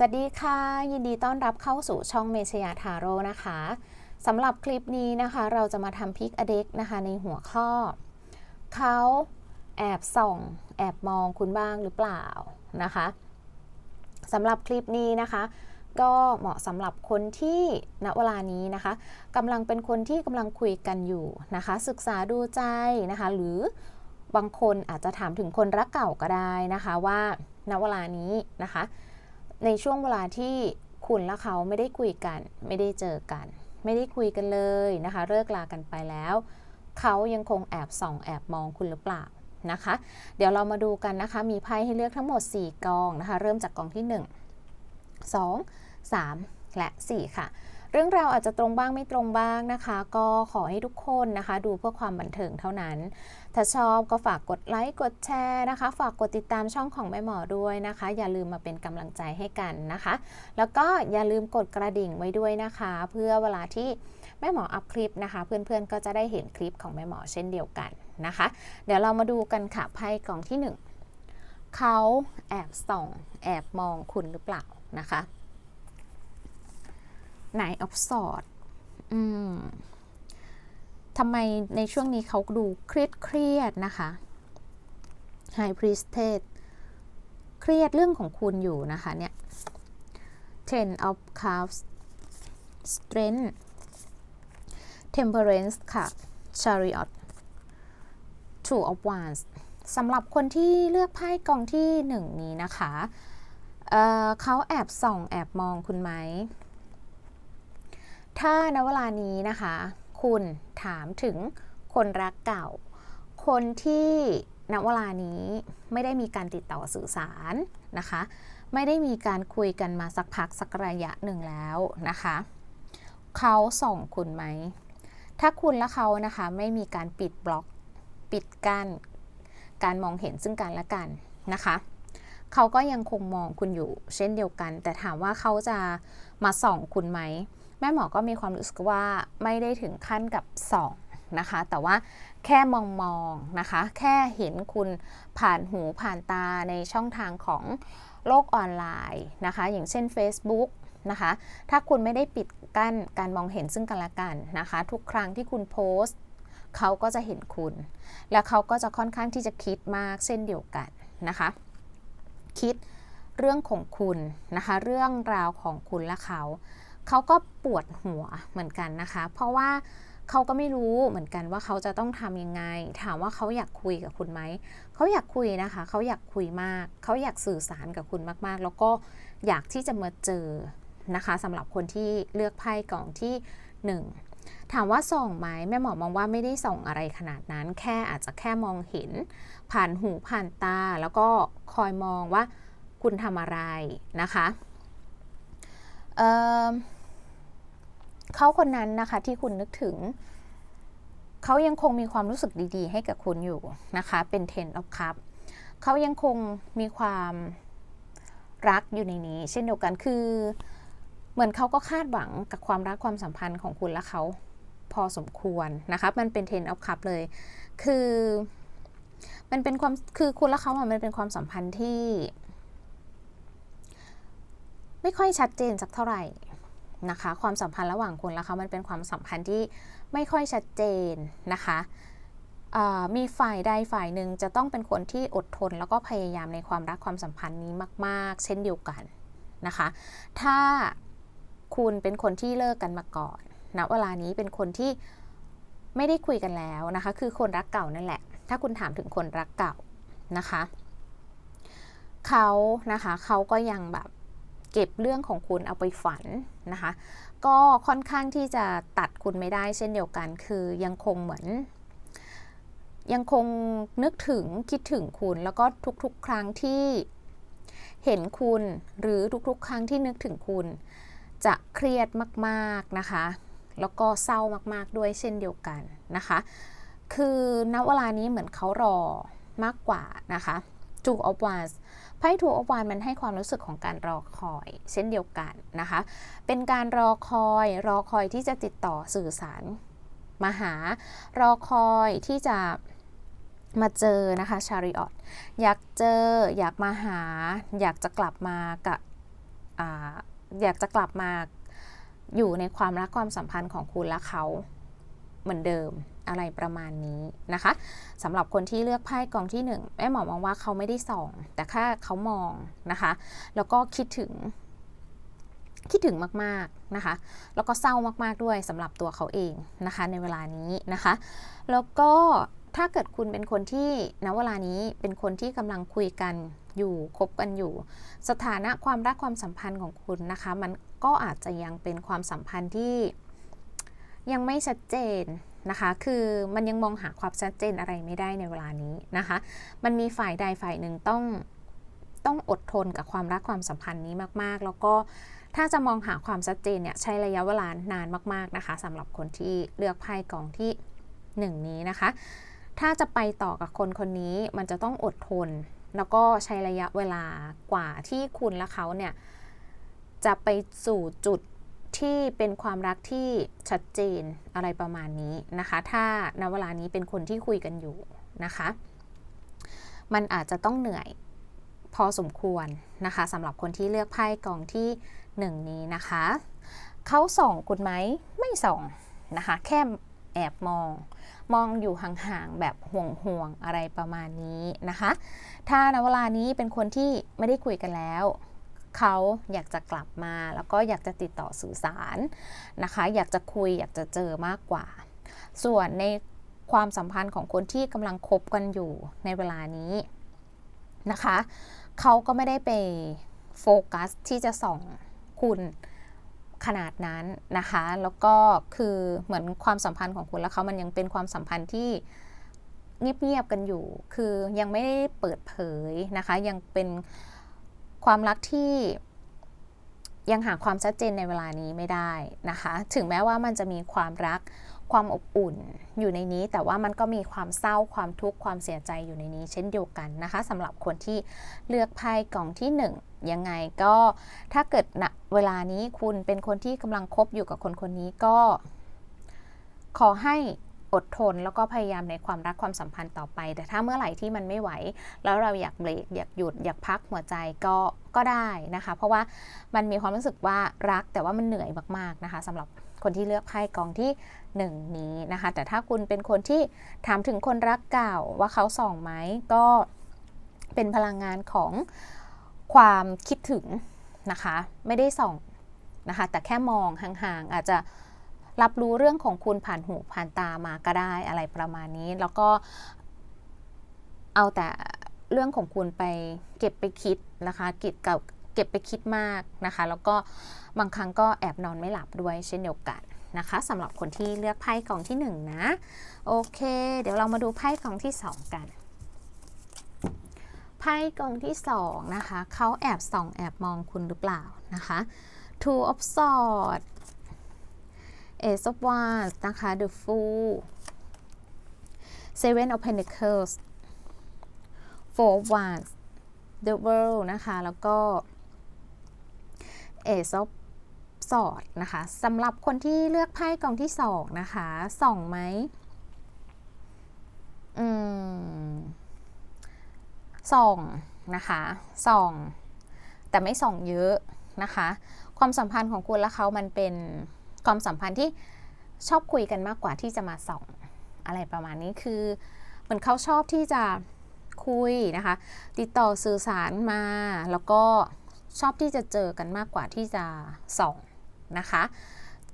สวัสดีค่ะ ยินดีต้อนรับเข้าสู่ช่องเมชยาทาโร่นะคะสำหรับคลิปนี้นะคะ เราจะมาทำพิกอเด็กนะคะในหัวข้อ เขาแอบส่อง แอบมองคุณบ้างหรือเปล่านะคะสำหรับคลิปนี้นะคะ ก็เหมาะสำหรับคนที่ณเวลานี้นะคะกำลังเป็นคนที่กำลังคุยกันอยู่นะคะ ศึกษาดูใจนะคะ หรือบางคนอาจจะถามถึงคนรักเก่าก็ได้นะคะว่าณเวลานี้นะคะ ในช่วงเวลาที่คุณและเขาไม่ได้คุยกัน ไม่ได้เจอกัน ไม่ได้คุยกันเลยนะคะ เลิกลากันไปแล้ว เขายังคงแอบส่องแอบมองคุณหรือเปล่านะคะ เดี๋ยวเรามาดูกันนะคะ มีไพ่ให้เลือกทั้งหมด 4 กองนะคะ เริ่มจากกองที่ 1 2 3 และ 4 ค่ะ เรื่องราวอาจจะตรงบ้างไม่ตรงบ้างนะคะ ก็ขอให้ทุกคนนะคะ ดูเพื่อความบันเทิงเท่านั้น ถ้าชอบก็ฝากกดไลค์กดแชร์นะคะ ฝากกดติดตามช่องของแม่หมอด้วยนะคะ อย่าลืมมาเป็นกำลังใจให้กันนะคะ แล้วก็อย่าลืมกดกระดิ่งไว้ด้วยนะคะ เพื่อเวลาที่แม่หมออัพคลิปนะคะ เพื่อนๆก็จะได้เห็นคลิปของแม่หมอเช่นเดียวกันนะคะ เดี๋ยวเรามาดูกันค่ะไพ่กล่องที่ 1เขาแอบส่อง แอบมองคุณหรือเปล่านะคะ ไหนออฟสอดอืมทำไมในช่วงนี้เขาดูเครียดเครียดนะคะ High Priestess เครียดเรื่องของคุณอยู่นะคะเนี่ย Ten of Cups Strength Temperance ค่ะ Chariot Two of Wands สำหรับคนที่เลือกไพ่กองที่หนึ่งนี้นะคะเเขาแอบส่องแอบมองคุณไหม ถ้าณเวลานี้นะคะ คุณถามถึงคนรักเก่า คนที่ณเวลานี้ไม่ได้มีการติดต่อสื่อสารนะคะ ไม่ได้มีการคุยกันมาสักพักสักระยะหนึ่งแล้วนะคะ เขาส่องคุณไหม ถ้าคุณและเขานะคะไม่มีการปิดบล็อกปิดกั้นการมองเห็นซึ่งกันและกันนะคะเขาก็ยังคงมองคุณอยู่เช่นเดียวกัน แต่ถามว่าเขาจะมาส่องคุณไหม แม่หมอก็มีความรู้สึกว่าไม่ได้ถึงขั้นกับส่องนะคะ แต่ว่าแค่มองมองนะคะ แค่เห็นคุณผ่านหูผ่านตาในช่องทางของโลกออนไลน์นะคะ อย่างเช่น Facebook นะคะ ถ้าคุณไม่ได้ปิดกั้นการมองเห็นซึ่งกันและกันนะคะ ทุกครั้งที่คุณโพสต์ เขาก็จะเห็นคุณ แล้วเขาก็จะค่อนข้างที่จะคิดมากเช่นเดียวกันนะคะ คิดเรื่องของคุณนะคะ เรื่องราวของคุณและเขา เขาก็ปวดหัวเหมือนกันนะคะ เพราะว่าเขาก็ไม่รู้เหมือนกันว่าเขาจะต้องทำยังไง ถามว่าเขาอยากคุยกับคุณไหม เขาอยากคุยนะคะ เขาอยากคุยมาก เขาอยากสื่อสารกับคุณมากๆ แล้วก็อยากที่จะมาเจอนะคะสำหรับคนที่เลือกไพ่กล่องที่ 1 ถามว่าส่องไหมแม่หมอมองว่าไม่ได้ส่องอะไรขนาดนั้น แค่อาจจะแค่มองเห็น ผ่านหูผ่านตา แล้วก็คอยมองว่าคุณทำอะไรนะคะ เออ เขาคนนั้นนะคะที่คุณนึกถึง เขายังคงมีความรู้สึกดีๆ ให้กับคุณอยู่นะคะ เป็น Ten of Cup เขายังคงมีความรักอยู่ในนี้ เช่นเดียวกันคือ เหมือนเขาก็คาดหวังกับความรักความสัมพันธ์ของคุณและเขาพอสมควรนะคะมันเป็น Ten of Cup เลย คือมันเป็นความคือคุณและเขาอะมันเป็นความสัมพันธ์ที่ ไม่ค่อยชัดเจนสักเท่าไหร่ นะคะ ความสัมพันธ์ระหว่างคุณและเขามันเป็นความสัมพันธ์ที่ไม่ค่อยชัดเจนนะคะมีฝ่ายใดฝ่ายหนึ่งจะต้องเป็นคนที่อดทน แล้วก็พยายามในความรักความสัมพันธ์นี้มาก ๆ เช่นเดียวกันนะคะ ถ้าคุณเป็นคนที่เลิกกันมาก่อนณนะเวลานี้เป็นคนที่ไม่ได้คุยกันแล้วนะคะ คือคนรักเก่านั่นแหละ ถ้าคุณถามถึงคนรักเก่านะคะ เขานะคะเขาก็ยังแบบ เก็บเรื่องของคุณเอาไปฝันนะคะ ก็ค่อนข้างที่จะตัดคุณไม่ได้เช่นเดียวกัน คือยังคงเหมือน ยังคงนึกถึงคิดถึงคุณ แล้วก็ทุกๆ ครั้งที่เห็นคุณหรือทุกๆ ครั้งที่นึกถึงคุณ จะเครียดมากๆนะคะ แล้วก็เศร้ามากๆด้วยเช่นเดียวกันนะคะ คือณเวลานี้เหมือนเขารอมากกว่านะคะ Two of Wands ไพ่ถูกอวานมันให้ความรู้สึกของการรอคอย เช่นเดียวกันนะคะ เป็นการรอคอย รอคอยที่จะติดต่อสื่อสารมาหา รอคอยที่จะมาเจอนะคะชาริออตอยากเจออยากมาหา อยากจะกลับมากับออยากจะกลับมาอยู่ในความรักความสัมพันธ์ของคุณและเขาเหมือนเดิม อะไรประมาณนี้นะคะสำหรับคนที่เลือกไพ่กองที่หนึ่งแม่หมอมองว่าเขาไม่ได้ส่อง แต่แค่เขามองนะคะ แล้วก็คิดถึงคิดถึงมากๆนะคะ แล้วก็เศร้ามากๆด้วยสำหรับตัวเขาเองนะคะ ในเวลานี้นะคะ แล้วก็ถ้าเกิดคุณเป็นคนที่ณเวลานี้เป็นคนที่กำลังคุยกันอยู่คบกันอยู่ สถานะความรักความสัมพันธ์ของคุณนะคะ มันก็อาจจะยังเป็นความสัมพันธ์ที่ยังไม่ชัดเจน นะคะ คือมันยังมองหาความชัดเจนอะไรไม่ได้ในเวลานี้นะคะ มันมีฝ่ายใดฝ่ายหนึ่งต้องต้องอดทนกับความรักความสัมพันธ์นี้มาก ๆ แล้วก็ถ้าจะมองหาความชัดเจนเนี่ยใช้ระยะเวลานานมาก ๆ นะคะสำหรับคนที่เลือกไพ่กองที่หนึ่งนี้นะคะ ถ้าจะไปต่อกับคนคนนี้มันจะต้องอดทน แล้วก็ใช้ระยะเวลากว่าที่คุณและเขาเนี่ยจะไปสู่จุด ที่เป็นความรักที่ชัดเจนอะไรประมาณนี้นะคะ ถ้าณเวลานี้เป็นคนที่คุยกันอยู่นะคะ มันอาจจะต้องเหนื่อยพอสมควรนะคะสำหรับคนที่เลือกไพ่กองที่หนึ่งนี้นะคะ เขาส่องคุณไหมไม่ส่องนะคะ แค่แอบมอง มองอยู่ห่างๆแบบห่วงๆอะไรประมาณนี้นะคะ ถ้าณเวลานี้เป็นคนที่ไม่ได้คุยกันแล้ว เขาอยากจะกลับมา แล้วก็อยากจะติดต่อสื่อสารนะคะ อยากจะคุยอยากจะเจอมากกว่า ส่วนในความสัมพันธ์ของคนที่กำลังคบกันอยู่ในเวลานี้นะคะ เขาก็ไม่ได้ไปโฟกัสที่จะส่องคุณขนาดนั้นนะคะ แล้วก็คือเหมือนความสัมพันธ์ของคุณและเขามันยังเป็นความสัมพันธ์ที่เงียบๆกันอยู่ คือยังไม่ได้เปิดเผยนะคะ ยังเป็น ความรักที่ยังหาความชัดเจนในเวลานี้ไม่ได้นะคะ ถึงแม้ว่ามันจะมีความรักความอบอุ่นอยู่ในนี้ แต่ว่ามันก็มีความเศร้าความทุกข์ความเสียใจอยู่ในนี้ เช่นเดียวกันนะคะสำหรับคนที่เลือกไพ่กล่องที่ 1 ยังไงก็ถ้าเกิดณเวลานี้คุณเป็นคนที่กำลังคบอยู่กับคนคนนี้ก็ ขอให้ อดทนแล้วก็พยายามในความรักความสัมพันธ์ต่อไป แต่ถ้าเมื่อไหร่ที่มันไม่ไหว แล้วเราอยากเบรกอยากหยุดอยากพักหัวใจก็ก็ได้นะคะ เพราะว่ามันมีความรู้สึกว่ารักแต่ว่ามันเหนื่อยมากๆนะคะสำหรับคนที่เลือกไพ่กองที่1นี้นะคะ แต่ถ้าคุณเป็นคนที่ถามถึงคนรักเก่าว่าเขาส่องไหมก็เป็นพลังงานของความคิดถึงนะคะ ไม่ได้ส่องนะคะ แต่แค่มองห่างๆอาจจะ รับรู้เรื่องของคุณผ่านหูผ่านตามาก็ได้อะไรประมาณนี้ แล้วก็เอาแต่เรื่องของคุณไปเก็บไปคิดนะคะเก็บกับเก็บไปคิดมากนะคะ แล้วก็บางครั้งก็แอบนอนไม่หลับด้วยเช่นเดียวกันนะคะสำหรับคนที่เลือกไพ่กล่องที่ 1นนะโอเค เดี๋ยวเรามาดูไพ่กล่องที่ 2 กัน ไพ่กล่องที่ 2 นะคะเขาแอบส่องแอบมองคุณหรือเปล่านะคะ Two of Swords Ace of Wands นะคะ The Fool Seven of Pentacles Four of Wands The World นะคะ แล้วก็ Ace of Swords นะคะสำหรับคนที่เลือกไพ่กองที่สองนะคะส่องไหมอืมส่องนะคะส่องแต่ไม่ส่องเยอะนะคะ ความสัมพันธ์ของคุณและเขามันเป็น ความสัมพันธ์ที่ชอบคุยกันมากกว่าที่จะมาส่องอะไรประมาณนี้คือเหมือนเขาชอบที่จะคุยนะคะ ติดต่อสื่อสารมา แล้วก็ชอบที่จะเจอกันมากกว่าที่จะส่องนะคะ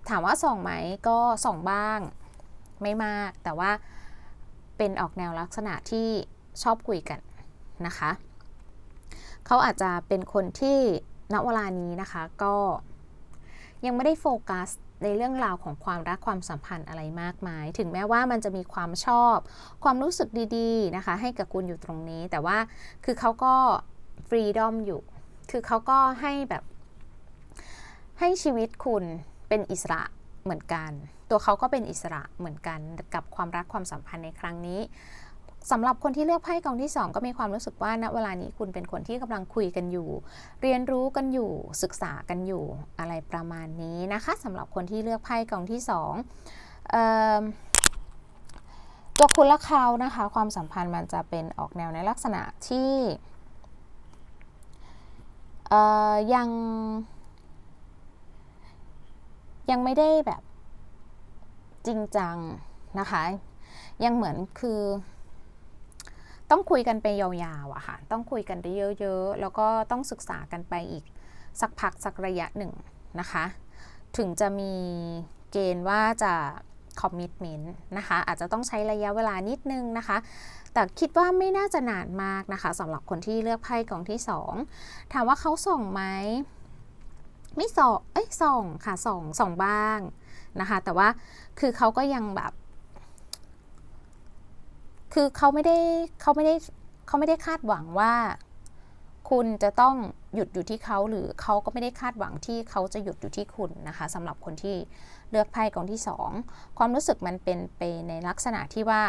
ถามว่าส่องไหมก็ส่องบ้างไม่มาก แต่ว่าเป็นออกแนวลักษณะที่ชอบคุยกันนะคะเขาอาจจะเป็นคนที่ณเวลานี้นะคะก็ยังไม่ได้โฟกัส ในเรื่องราวของความรักความสัมพันธ์อะไรมากมาย ถึงแม้ว่ามันจะมีความชอบ ความรู้สึกดีๆนะคะ ให้กับคุณอยู่ตรงนี้ แต่ว่าคือเขาก็ฟรีดอมอยู่ คือเขาก็ให้แบบ ให้ชีวิตคุณเป็นอิสระเหมือนกัน ตัวเขาก็เป็นอิสระเหมือนกันกับความรักความสัมพันธ์ในครั้งนี้ สำหรับคนที่เลือกไพ่กองที่ 2 ก็มีความรู้สึกว่าณเวลานี้คุณเป็นคนที่กำลังคุยกันอยู่ เรียนรู้กันอยู่ศึกษากันอยู่อะไรประมาณนี้นะคะสำหรับคนที่เลือกไพ่กองที่2ตัวคุณและเขานะคะ ความสัมพันธ์มันจะเป็นออกแนวในลักษณะที่ยังยังไม่ได้แบบจริงจังนะคะ ยังเหมือนคือ ต้องคุยกันไปยาวๆอะค่ะ ต้องคุยกันได้เยอะๆ แล้วก็ต้องศึกษากันไปอีก สักพักสักระยะหนึ่งนะคะ ถึงจะมีเกณฑ์ว่าจะคอมมิชเมนต์นะคะ อาจจะต้องใช้ระยะเวลานิดนึงนะคะ แต่คิดว่าไม่น่าจะนานมากนะคะสำหรับคนที่เลือกไพ่กองที่ 2 ถามว่าเขาส่งไหมไม่ส่งเอ้ยส่งค่ะส่งส่งบ้างนะคะ แต่ว่าคือเขาก็ยังแบบ คือเขาไม่ได้เขาไม่ได้เขาไม่ได้คาดหวังว่า คุณจะต้องหยุดอยู่ที่เขาหรือเขาก็ไม่ได้คาดหวังที่เขาจะหยุดอยู่ที่คุณนะคะสำหรับคนที่เลือกไพ่กองที่ 2 ความรู้สึกมันเป็นไปในลักษณะที่ว่า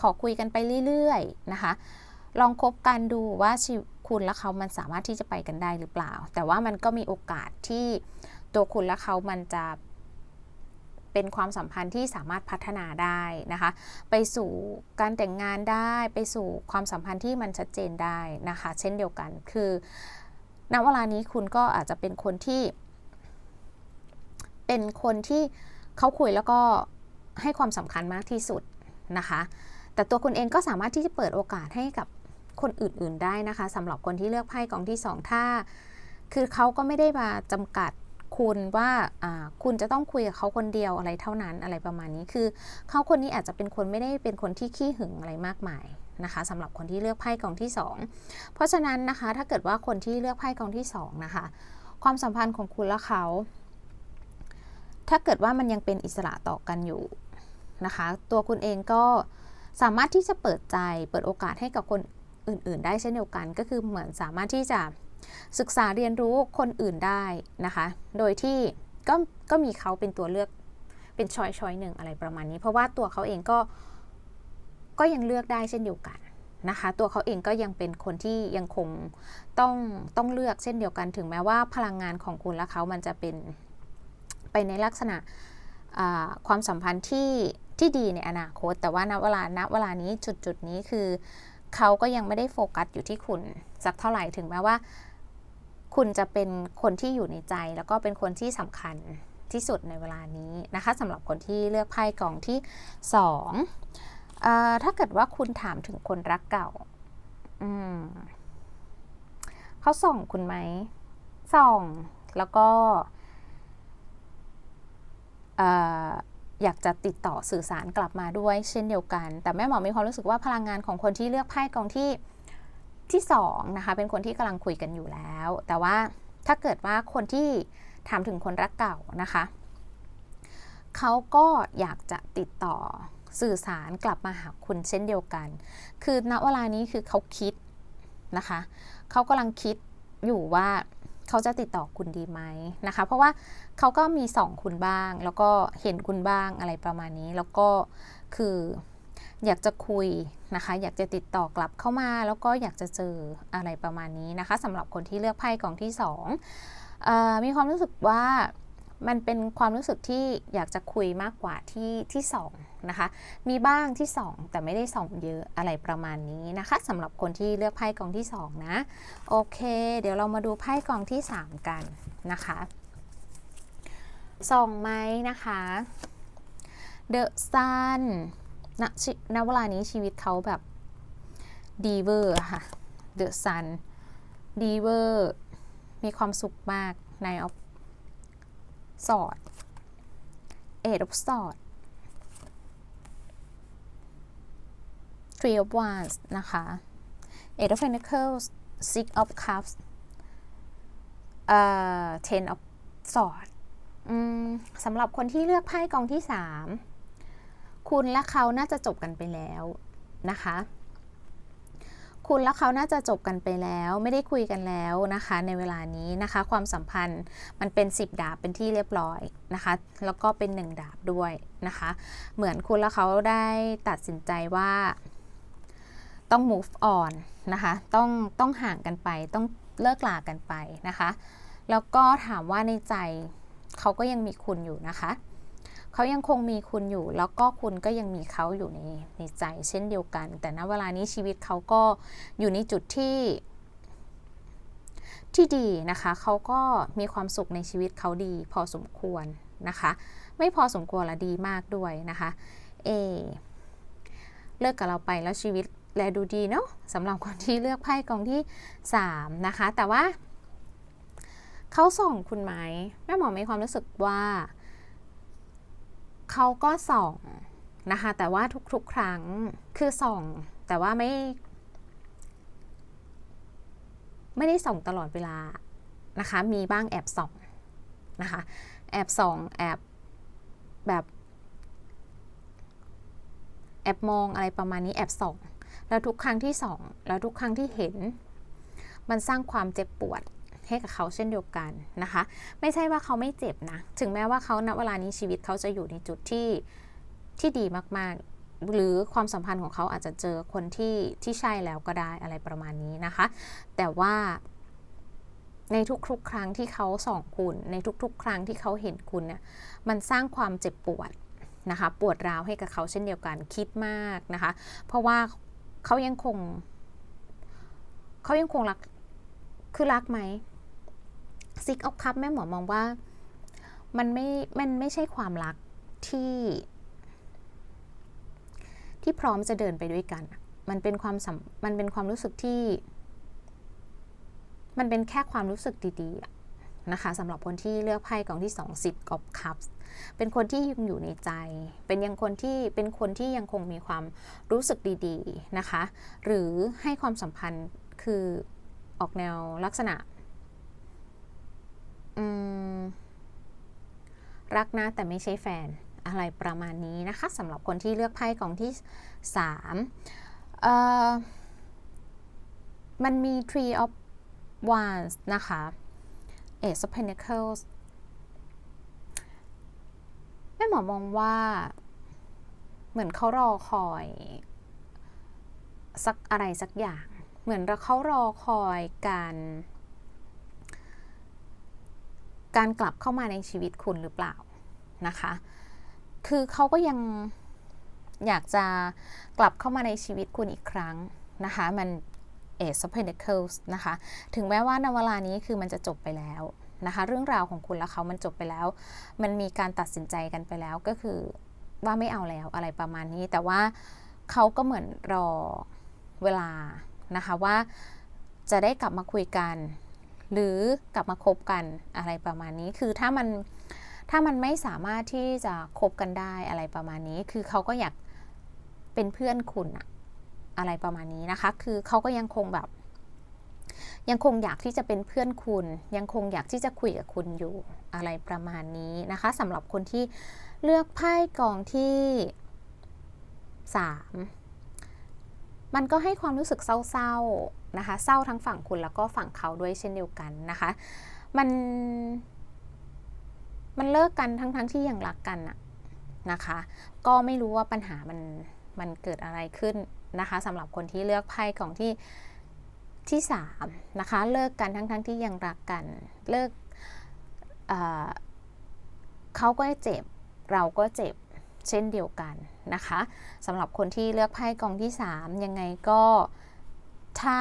ขอคุยกันไปเรื่อยๆนะคะ ลองคบกันดูว่าชีคุณและเขามันสามารถที่จะไปกันได้หรือเปล่า แต่ว่ามันก็มีโอกาสที่ตัวคุณและเขามันจะ เป็นความสัมพันธ์ที่สามารถพัฒนาได้นะคะ ไปสู่การแต่งงานได้ ไปสู่ความสัมพันธ์ที่มันชัดเจนได้นะคะ เช่นเดียวกันคือณเวลานี้คุณก็อาจจะเป็นคนที่ เป็นคนที่เขาคุยแล้วก็ให้ความสำคัญมากที่สุดนะคะ แต่ตัวคุณเองก็สามารถที่จะเปิดโอกาสให้กับคนอื่น ๆ ได้นะคะสำหรับคนที่เลือกไพ่กองที่ 2 ถ้า คือเขาก็ไม่ได้มาจำกัด คุณว่าคุณจะต้องคุยกับเขาคนเดียวอะไรเท่านั้นอะไรประมาณนี้คือเขาคนนี้อาจจะเป็นคนไม่ได้เป็นคนที่ขี้หึงอะไรมากมายนะคะสำหรับคนที่เลือกไพ่กองที่ 2 เพราะฉะนั้นนะคะถ้าเกิดว่าคนที่เลือกไพ่กองที่2นะคะความสัมพันธ์ของคุณและเขา ถ้าเกิดว่ามันยังเป็นอิสระต่อกันอยู่นะคะตัวคุณเองก็สามารถที่จะเปิดใจเปิดโอกาสให้กับคนอื่น ๆ ได้เช่นเดียวกัน ก็คือเหมือนสามารถที่จะ ศึกษาเรียนรู้คนอื่นได้นะคะ โดยที่ก็ก็มีเขาเป็นตัวเลือกเป็นช้อยช้อยหนึ่งอะไรประมาณนี้ เพราะว่าตัวเขาเองก็ก็ยังเลือกได้เช่นเดียวกันนะคะ ตัวเขาเองก็ยังเป็นคนที่ยังคงต้องต้องเลือกเช่นเดียวกัน ถึงแม้ว่าพลังงานของคุณและเขามันจะเป็นไปในลักษณะความสัมพันธ์ที่ที่ดีในอนาคต แต่ว่าณเวลาณเวลานี้จุดจุดนี้คือเขาก็ยังไม่ได้โฟกัสอยู่ที่คุณสักเท่าไหร่ถึงแม้ว่า คุณจะเป็นคนที่อยู่ในใจ แล้วก็เป็นคนที่สำคัญที่สุดในเวลานี้นะคะสำหรับคนที่เลือกไพ่กองที่2ถ้าเกิดว่าคุณถามถึงคนรักเก่าเขาส่องคุณไหมส่องแล้วก็อยากจะติดต่อสื่อสารกลับมาด้วยเช่นเดียวกัน แต่แม่หมอมีความรู้สึกว่าพลังงานของคนที่เลือกไพ่กองที่ ที่2นะคะเป็นคนที่กำลังคุยกันอยู่แล้ว แต่ว่าถ้าเกิดว่าคนที่ถามถึงคนรักเก่านะคะเขาก็อยากจะติดต่อสื่อสารกลับมาหาคุณเช่นเดียวกัน คือณเวลานี้คือเขาคิดนะคะเขากำลังคิดอยู่ว่าเขาจะติดต่อคุณดีไหมนะคะ เพราะว่าเขาก็มีส่องคุณบ้าง แล้วก็เห็นคุณบ้างอะไรประมาณนี้ แล้วก็คือ อยากจะคุยนะคะ อยากจะติดต่อกลับเข้ามา แล้วก็อยากจะเจออะไรประมาณนี้นะคะสำหรับคนที่เลือกไพ่กองที่2มีความรู้สึกว่ามันเป็นความรู้สึกที่อยากจะคุยมากกว่าที่ที่2นะคะ มีบ้างที่ 2 แต่ไม่ได้สองเยอะอะไรประมาณนี้นะคะสำหรับคนที่เลือกไพ่กองที่ 2 นะ โอเค เดี๋ยวเรามาดูไพ่กองที่ 3 กันนะคะส่องไหมนะคะ The Sun ณณเวลานี้ชีวิตเขาแบบดีเวอร์ค่ะ The Sun ดีเวอร์มีความสุขมากในออฟสอดเอ็ดออฟสอด Three of Wands นะคะ Eight of Pentacles Six of Cups เอ่อ Ten of Swords สำหรับคนที่เลือกไพ่กองที่ 3 คุณและเขาน่าจะจบกันไปแล้วนะคะ คุณและเขาน่าจะจบกันไปแล้ว ไม่ได้คุยกันแล้วนะคะ ในเวลานี้นะคะ ความสัมพันธ์มันเป็น 10 ดาบเป็นที่เรียบร้อยนะคะ แล้วก็เป็น 1 ดาบด้วยนะคะ เหมือนคุณและเขาได้ตัดสินใจว่าต้อง move on นะคะ ต้องต้องห่างกันไป ต้องเลิกลากันไปนะคะ แล้วก็ถามว่าในใจเขาก็ยังมีคุณอยู่นะคะ เขายังคงมีคุณอยู่ แล้วก็คุณก็ยังมีเขาอยู่ในในใจเช่นเดียวกัน แต่ณเวลานี้ชีวิตเขาก็อยู่ในจุดที่ที่ดีนะคะเขาก็มีความสุขในชีวิตเขาดี พอสมควรนะคะ ไม่พอสมควรละดีมากด้วยนะคะเอเลิกกับเราไปแล้วชีวิตแลดูดีเนาะสำหรับคนที่เลือกไพ่กองที่ 3 นะคะ แต่ว่าเขาส่องคุณไหมแม่หมอมีความรู้สึกว่า เขาก็ส่องนะคะ แต่ว่าทุกๆ ครั้งคือส่อง แต่ว่าไม่ ไม่ได้ส่องตลอดเวลานะคะ มีบ้างแอบส่องนะคะ แอบส่องแอบแบบแอบมองอะไรประมาณนี้แอบส่อง แล้วทุกครั้งที่ส่อง แล้วทุกครั้งที่เห็น มันสร้างความเจ็บปวด ให้กับเขาเช่นเดียวกันนะคะ ไม่ใช่ว่าเขาไม่เจ็บนะ ถึงแม้ว่าเขาณเวลานี้ชีวิตเขาจะอยู่ในจุดที่ที่ดีมากๆ หรือความสัมพันธ์ของเขาอาจจะเจอคนที่ที่ใช่แล้วก็ได้อะไรประมาณนี้นะคะ แต่ว่าในทุกๆ ครั้งที่เขาส่องคุณ ในทุกๆ ครั้งที่เขาเห็นคุณเนี่ยมันสร้างความเจ็บปวดนะคะปวดร้าวให้กับเขาเช่นเดียวกันคิดมากนะคะ เพราะว่าเขายังคง เขายังคงรักคือรักไหม ซิกออฟคัพแม่หมอมองว่ามันไม่ มันไม่ใช่ความรักที่ ที่พร้อมจะเดินไปด้วยกัน มันเป็นความสัมมันเป็นความรู้สึกที่ มันเป็นแค่ความรู้สึกดีๆนะคะสำหรับคนที่เลือกไพ่กองที่2 10กอบคัพเป็นคนที่ยังอยู่ในใจ เป็นยังคนที่เป็นคนที่ยังคงมีความรู้สึกดีๆนะคะ หรือให้ความสัมพันธ์คือออกแนวลักษณะ รักนะแต่ไม่ใช่แฟนอะไรประมาณนี้นะคะสำหรับคนที่เลือกไพ่กองที่3มันมี Tree of Wands นะคะ Ace of Pentacles แม่หมอมองว่าเหมือนเขารอคอย สักอะไรสักอย่าง เหมือนเขารอคอยการ การกลับเข้ามาในชีวิตคุณหรือเปล่านะคะ คือเขาก็ยังอยากจะกลับเข้ามาในชีวิตคุณอีกครั้งนะคะ มัน Ace of Pentacles นะคะ ถึงแม้ว่านวลานี้คือมันจะจบไปแล้วนะคะ เรื่องราวของคุณและเขามันจบไปแล้ว มันมีการตัดสินใจกันไปแล้วก็คือว่าไม่เอาแล้วอะไรประมาณนี้ แต่ว่าเขาก็เหมือนรอเวลานะคะว่าจะได้กลับมาคุยกัน หรือกลับมาคบกันอะไรประมาณนี้ คือถ้ามันถ้ามันไม่สามารถที่จะคบกันได้อะไรประมาณนี้ คือเขาก็อยากเป็นเพื่อนคุณอะอะไรประมาณนี้นะคะ คือเขาก็ยังคงแบบ ยังคงอยากที่จะเป็นเพื่อนคุณ ยังคงอยากที่จะคุยกับคุณอยู่อะไรประมาณนี้นะคะสำหรับคนที่เลือกไพ่กองที่3มั มันก็ให้ความรู้สึกเศร้านะคะ เศร้าทั้งฝั่งคุณแล้วก็ฝั่งเขาด้วยเช่นเดียวกันนะคะ มัน มันเลิกกันทั้งๆทที่ยังรักกันอะนะคะ ก็ไม่รู้ว่าปัญหามันมันเกิดอะไรขึ้นนะคะสำหรับคนที่เลือกไพ่ของที่ที่3นะคะเลิกกันทั้งๆทที่ยังรักกัน เลิกเเขาก็เจ็บ เราก็เจ็บเช่นเดียวกัน นะคะสำหรับคนที่เลือกไพ่กองที่ 3 ยังไงก็ถ้า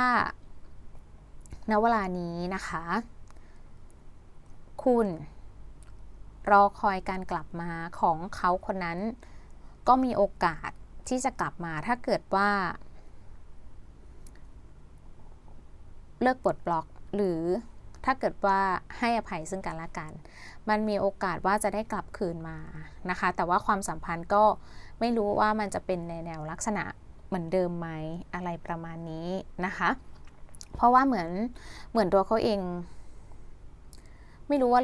ณเวลานี้นะคะ คุณรอคอยการกลับมาของเขาคนนั้น ก็มีโอกาสที่จะกลับมาถ้าเกิดว่า เลิกปลดบล็อกหรือถ้าเกิดว่าให้อภัยซึ่งกันและกัน มันมีโอกาสว่าจะได้กลับคืนมานะคะ แต่ว่าความสัมพันธ์ก็ไม่รู้ว่ามันจะเป็นในแนวลักษณะเหมือนเดิมไหมอะไรประมาณนี้นะคะ เพราะว่าเหมือนเหมือนตัวเขาเอง ไม่รู้ว่า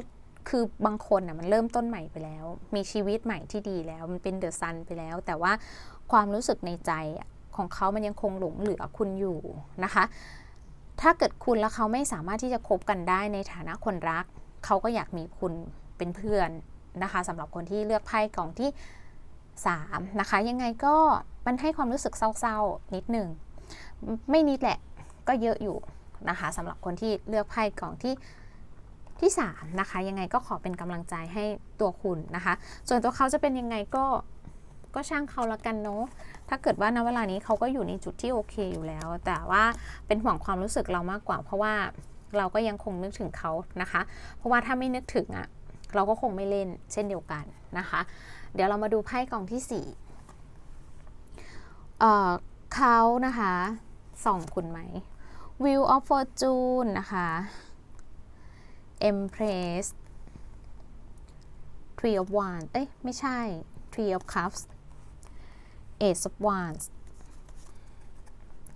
คือบางคนอะมันเริ่มต้นใหม่ไปแล้ว มีชีวิตใหม่ที่ดีแล้ว มันเป็นเดอะซันไปแล้ว แต่ว่าความรู้สึกในใจของเขามันยังคงหลงเหลือคุณอยู่นะคะ ถ้าเกิดคุณแล้วเขาไม่สามารถที่จะคบกันได้ในฐานะคนรัก เขาก็อยากมีคุณเป็นเพื่อนนะคะสำหรับคนที่เลือกไพ่กล่องที่ 3 นะคะ ยังไงก็มันให้ความรู้สึกเศร้าๆ นิดหนึ่ง ไม่นิดแหละก็เยอะอยู่นะคะสำหรับคนที่เลือกไพ่กล่องที่ที่3นะคะยังไงก็ขอเป็นกำลังใจให้ตัวคุณนะคะ ส่วนตัวเขาจะเป็นยังไงก็ก็ช่างเขาละกันเนาะถ้าเกิดว่าณเวลานี้เขาก็อยู่ในจุดที่โอเคอยู่แล้ว แต่ว่าเป็นห่วงความรู้สึกเรามากกว่าเพราะว่า เราก็ยังคงนึกถึงเขานะคะ เพราะว่าถ้าไม่นึกถึงอะ่ะเราก็คงไม่เล่นเช่นเดียวกันนะคะ เดี๋ยวเรามาดูไพ่กองที่สี่เเขานะคะส่องคุณไหม Wheel of Fortune นะคะ Empress Three of Wands เอ้ยไม่ใช่ Three of Cups Ace of Wands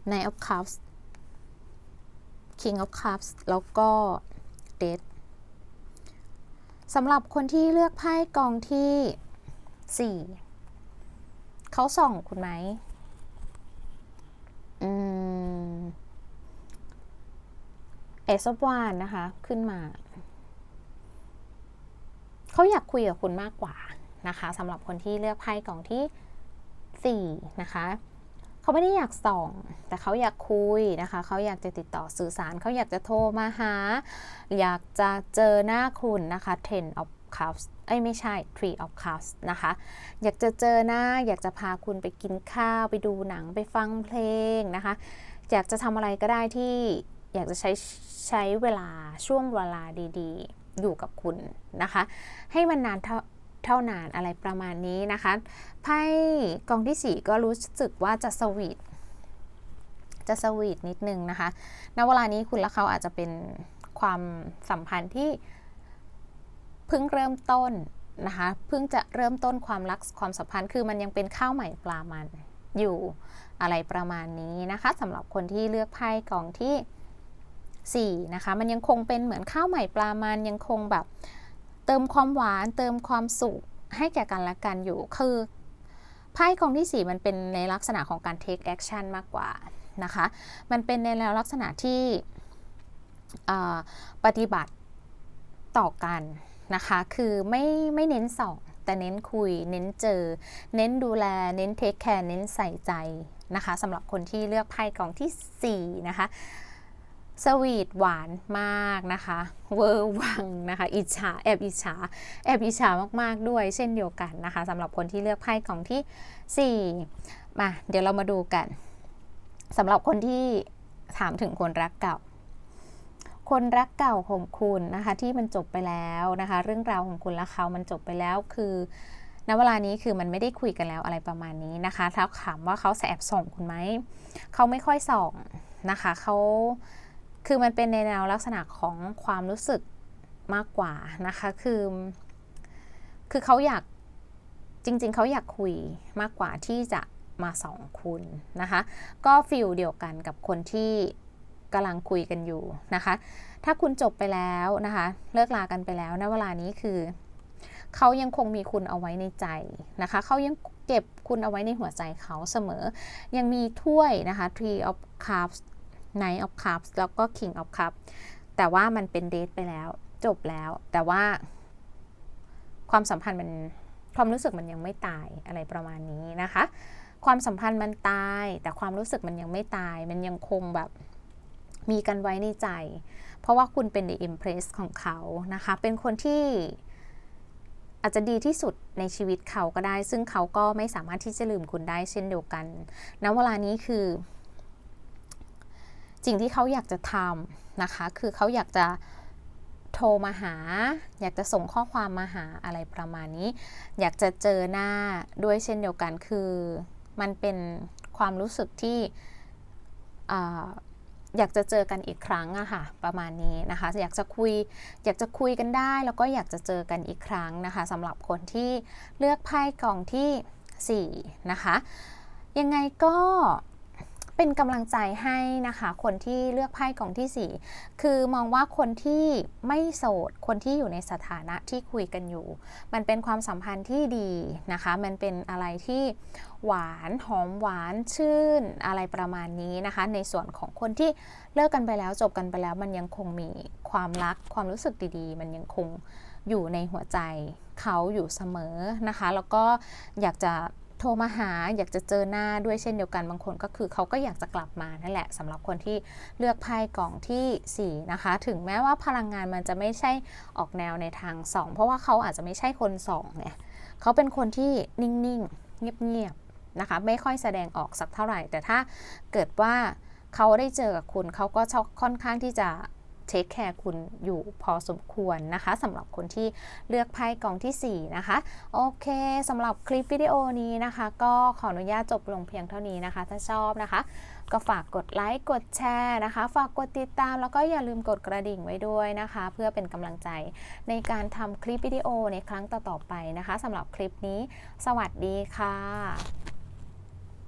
Knight of Cups King of Cups แล้วก็ Death สำหรับคนที่เลือกไพ่กองที่ 4 เขาส่องคุณไหมอืมเอสวานนะคะ ขึ้นมา เขาอยากคุยกับคุณมากกว่านะคะสำหรับคนที่เลือกไพ่กองที่ 4 นะคะ เขาไม่ได้อยากส่อง แต่เขาอยากคุยนะคะ เขาอยากจะติดต่อสื่อสาร เขาอยากจะโทรมาหา อยากจะเจอหน้าคุณนะคะ Ten of Cups เอ้ยไม่ใช่ Three of Cups นะคะ อยากจะเจอหน้า อยากจะพาคุณไปกินข้าว ไปดูหนัง ไปฟังเพลงนะคะ อยากจะทำอะไรก็ได้ที่อยากจะใช้ใช้เวลาช่วงเวลาดี ๆ อยู่กับคุณนะคะ ให้มันนานเท่า เท่านานอะไรประมาณนี้นะคะไพ่กองที่ 4 ก็รู้สึกว่าจะสวีทจะสวีทนิดนึงนะคะณเวลานี้คุณและเขาอาจจะเป็นความสัมพันธ์ที่เพิ่งเริ่มต้นนะคะเพิ่งจะเริ่มต้นความรักความสัมพันธ์คือมันยังเป็นข้าวใหม่ปลามันอยู่อะไรประมาณนี้นะคะสำหรับคนที่เลือกไพ่กองที่ 4 นะคะ มันยังคงเป็นเหมือนข้าวใหม่ปลามันยังคงแบบ เติมความหวานเติมความสุขให้แก่กันและกันอยู่ คือไพ่กองที่ 4 มันเป็นในลักษณะของการ take action มากกว่านะคะ มันเป็นในลักษณะที่ปฏิบัติต่อกันนะคะ คือไม่ไม่เน้นส่องแต่เน้นคุย เน้นเจอ เน้นดูแล เน้นเทคแคร์ เน้นใส่ใจนะคะสำหรับคนที่เลือกไพ่กองที่ 4 นะคะ สวีทหวานมากนะคะ เวอร์วังนะคะ อิจฉาแอบอิจฉาแอบอิจฉามากๆด้วยเช่นเดียวกันนะคะสำหรับคนที่เลือกไพ่กองที่ 4 มาเดี๋ยวเรามาดูกันสำหรับคนที่ถามถึงคนรักเก่า คนรักเก่าของคุณนะคะ ที่มันจบไปแล้วนะคะ เรื่องราวของคุณและเขามันจบไปแล้วคือณเวลานี้คือมันไม่ได้คุยกันแล้วอะไรประมาณนี้นะคะถ้าถามว่าเขาแอบส่งคุณไหมเขาไม่ค่อยส่องนะคะเขา คือมันเป็นในแนวลักษณะของความรู้สึกมากกว่านะคะ คือ คือเขาอยากจริง ๆ เขาอยากคุยมากกว่าที่จะมาส่องคุณนะคะ ก็ฟิลเดียวกันกับคนที่กำลังคุยกันอยู่นะคะ ถ้าคุณจบไปแล้วนะคะ เลิกลากันไปแล้วณเวลานี้คือ เขายังคงมีคุณเอาไว้ในใจนะคะ เขายังเก็บคุณเอาไว้ในหัวใจเขาเสมอ ยังมีถ้วยนะคะ tree of Cups Knight of Cups แล้วก็ King of Cups แต่ว่ามันเป็นเดทไปแล้ว จบแล้ว แต่ว่า ความสัมพันธ์มันความรู้สึกมันยังไม่ตายอะไรประมาณนี้นะคะ ความสัมพันธ์มันตาย แต่ความรู้สึกมันยังไม่ตาย มันยังคงแบบมีกันไว้ในใจ เพราะว่าคุณเป็น the impress ของเขานะคะ เป็นคนที่อาจจะดีที่สุดในชีวิตเขาก็ได้ ซึ่งเขาก็ไม่สามารถที่จะลืมคุณได้เช่นเดียวกันณเวลานี้คือ สิ่งที่เขาอยากจะทำนะคะ คือเขาอยากจะโทรมาหา อยากจะส่งข้อความมาหาอะไรประมาณนี้ อยากจะเจอหน้าด้วยเช่นเดียวกันคือมันเป็นความรู้สึกที่อยากจะเจอกันอีกครั้งอะค่ะประมาณนี้นะคะ อยากจะคุยอยากจะคุยกันได้ แล้วก็อยากจะเจอกันอีกครั้งนะคะสำหรับคนที่เลือกไพ่กล่องที่ 4 นะคะ ยังไงก็ เป็นกำลังใจให้นะคะคนที่เลือกไพ่กองที่ 4 คือมองว่าคนที่ไม่โสด คนที่อยู่ในสถานะที่คุยกันอยู่ มันเป็นความสัมพันธ์ที่ดีนะคะ มันเป็นอะไรที่หวานหอมหวานชื่นอะไรประมาณนี้นะคะ ในส่วนของคนที่เลิกกันไปแล้วจบกันไปแล้ว มันยังคงมีความรักความรู้สึกดีๆ มันยังคงอยู่ในหัวใจเขาอยู่เสมอนะคะ แล้วก็อยากจะ รมาหาอยากจะเจอหน้าด้วยเช่นเดียวกันบางคนก็คือเขาก็อยากจะกลับมานั่นแหละสำหรับคนที่เลือกไพ่กล่องที่4นะคะ ถึงแม้ว่าพลังงานมันจะไม่ใช่ออกแนวในทาง 2 เพราะว่าเขาอาจจะไม่ใช่คน2เนี่ยเขาเป็นคนที่นิ่งๆ เงียบๆนะคะ ไม่ค่อยแสดงออกสักเท่าไหร่ แต่ถ้าเกิดว่าเขาได้เจอกับคุณเขาก็ค่อนข้างที่จะ เทคแคร์คุณอยู่พอสมควรนะคะสำหรับคนที่เลือกไพ่กองทีสี่ 4 นะคะ โอเคสำหรับคลิปวิดีโอนี้นะคะ ก็ขออนุญาตจบลงเพียงเท่านี้นะคะ ถ้าชอบนะคะ ก็ฝากกดไลค์กดแชร์นะคะ ฝากกดติดตามแล้วก็อย่าลืมกดกระดิ่งไว้ด้วยนะคะ เพื่อเป็นกำลังใจในการทำคลิปวิดีโอในครั้งต่อๆไปนะคะสำหรับคลิปนี้ สวัสดีค่ะ